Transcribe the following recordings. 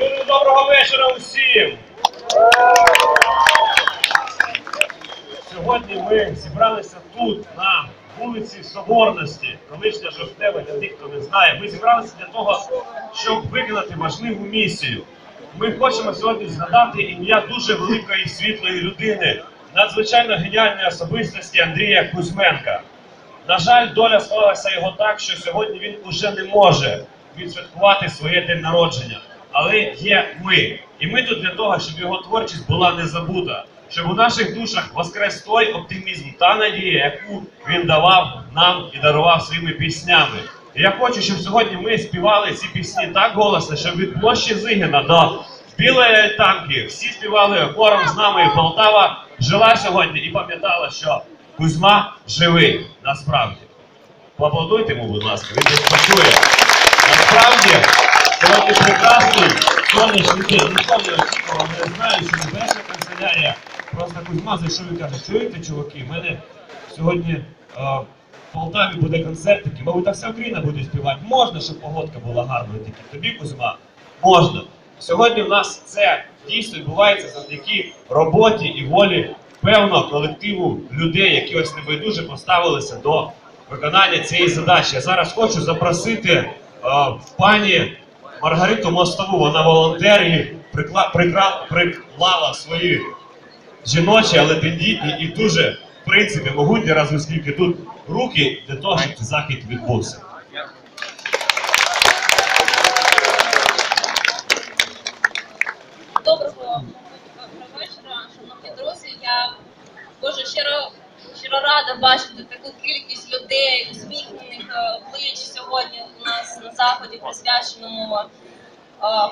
Дуже доброго вечора усім! Сьогодні ми зібралися тут, на вулиці Соборності, колишня Жовтнева, для тих, хто не знає. Ми зібралися для того, щоб виконати важливу місію. Ми хочемо сьогодні згадати ім'я дуже великої і світлої людини, надзвичайно геніальної особистості Андрія Кузьменка. На жаль, доля склалася його так, що сьогодні він уже не може відсвяткувати своє день народження. Але є ми. І ми тут для того, щоб його творчість була не забута, щоб у наших душах воскрес той оптимізм та надія, яку він давав нам і дарував своїми піснями. І я хочу, щоб сьогодні ми співали ці пісні так голосно, щоб від площі Зигіна до Білої альтанки всі співали хором з нами. Полтава жила сьогодні і пам'ятала, що Кузьма живий насправді. Поаплодуйте йому, будь ласка, він десь почує. Насправді, сьогодні прекрасний сонячний день. Ніхто не очікував, знаю, що не перша канцелярія. Просто Кузьма зайшов і каже, чуєте, чуваки, в мене сьогодні е, в Полтаві буде концерт такий, мабуть, та вся Україна буде співати. Можна, щоб погодка була гарною тільки. Тобі, Кузьма, можна. Сьогодні в нас це дійсно відбувається завдяки роботі і волі певного колективу людей, які ось небайдуже поставилися до виконання цієї задачі. Я зараз хочу запросити е, пані Маргариту Мостову. Вона волонтер і прикла, прикра, приклала свої жіночі, але тендітні і дуже, в принципі, могутні, раз оскільки тут руки для того, щоб захід відбувся. Доброго вечора, шановні друзі. Я дуже щиро, щиро рада бачити таку кількість людей, усміхнених е, облич сьогодні у нас на заході, присвяченому е,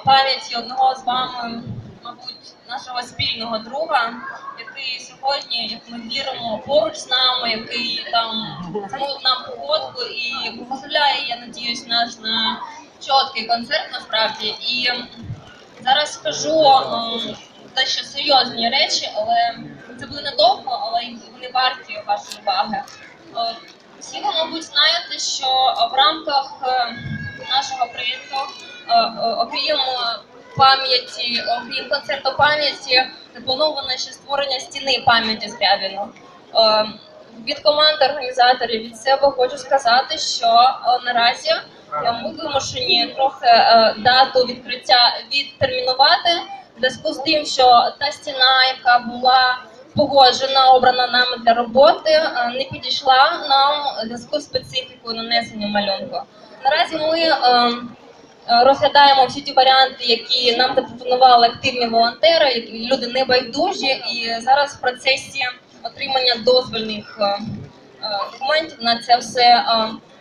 пам'яті одного з вами, мабуть, нашого спільного друга, який сьогодні, як ми віримо, поруч з нами, який там замовив нам погодку і дозволяє, я надіюсь, наш на чіткий концерт насправді. І Зараз скажу ем, дещо серйозні речі, але це буде недовго, але вони варті вашої уваги. Е, Всі ви, мабуть, знаєте, що в рамках е, нашого проєкту, е, окрім пам'яті, окрім концерту пам'яті, заплановано ще створення стіни пам'яті Скрябіну. Е, Від команди організаторів від себе хочу сказати, що наразі ми вимушені трохи дату відкриття відтермінувати в зв'язку з тим, що та стіна, яка була погоджена, обрана нами для роботи, е, не підійшла нам зв'язку з специфікою нанесення малюнку. Наразі ми е, е, розглядаємо всі ті варіанти, які нам запропонували активні волонтери, які люди небайдужі, і зараз в процесі отримання дозвільних е, документів на це все.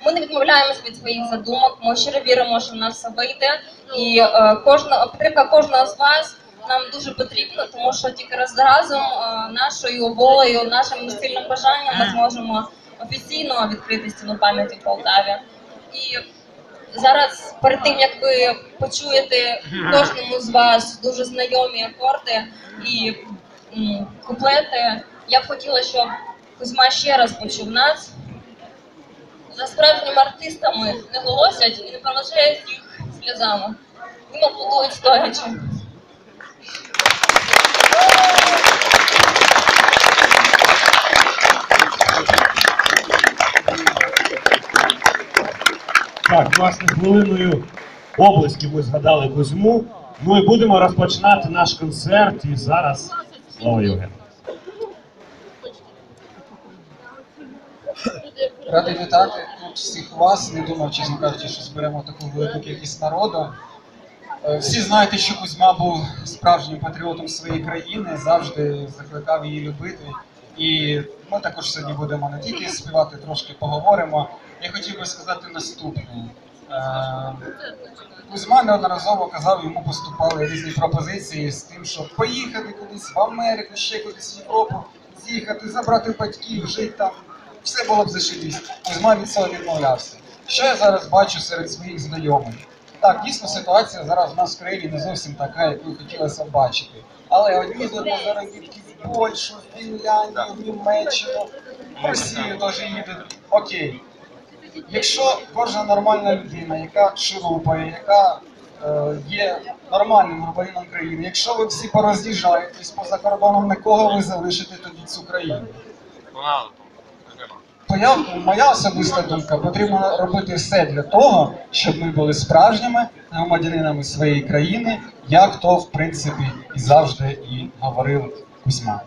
Ми не відмовляємося від своїх задумок. Ми щиро віримо, що в нас все вийде, і кожна підтримка кожного з вас нам дуже потрібна, тому що тільки раз разом е, нашою волею, нашим сильним бажанням ми зможемо офіційно відкрити стіну пам'яті в Полтаві. І зараз, перед тим як ви почуєте кожному з вас дуже знайомі акорди і куплети, я б хотіла, щоб Кузьма ще раз почув нас. За справжніми артистами не голосять і не проважають їх сльозами. Їм аплодують стоячи. Так, власне, хвилиною облисків ми згадали Кузьму. Ну і будемо розпочинати наш концерт. І зараз слово Євген. Радий вітати тут всіх вас. Не думав, чесно кажучи, що зберемо таку велику кількість народу. Е, Всі знаєте, що Кузьма був справжнім патріотом своєї країни, завжди закликав її любити. І ми також сьогодні будемо не тільки співати, трошки поговоримо. Я хотів би сказати наступне. Е, Кузьма неодноразово казав, йому поступали різні пропозиції з тим, щоб поїхати кудись в Америку, ще кудись в Європу, з'їхати, забрати батьків, жити там. Все було б зашибісь. Кузьма від цього відмовлявся. Що я зараз бачу серед своїх знайомих? Так, дійсно ситуація зараз в нас в країні не зовсім така, яку хотілося б бачити. Але одні йдуть заробітки в Польщу, в Фінляндію, в Німеччину, в Росію теж їдуть. Окей. Якщо кожна нормальна людина, яка шурупає, яка е, є нормальним громадянином країни. Якщо ви всі пороз'їжджаєтесь поза кордоном, на кого ви залишите тоді цю країну? То я, моя особиста думка, потрібно робити все для того, щоб ми були справжніми громадянинами своєї країни, як то в принципі і завжди і говорив Кузьма.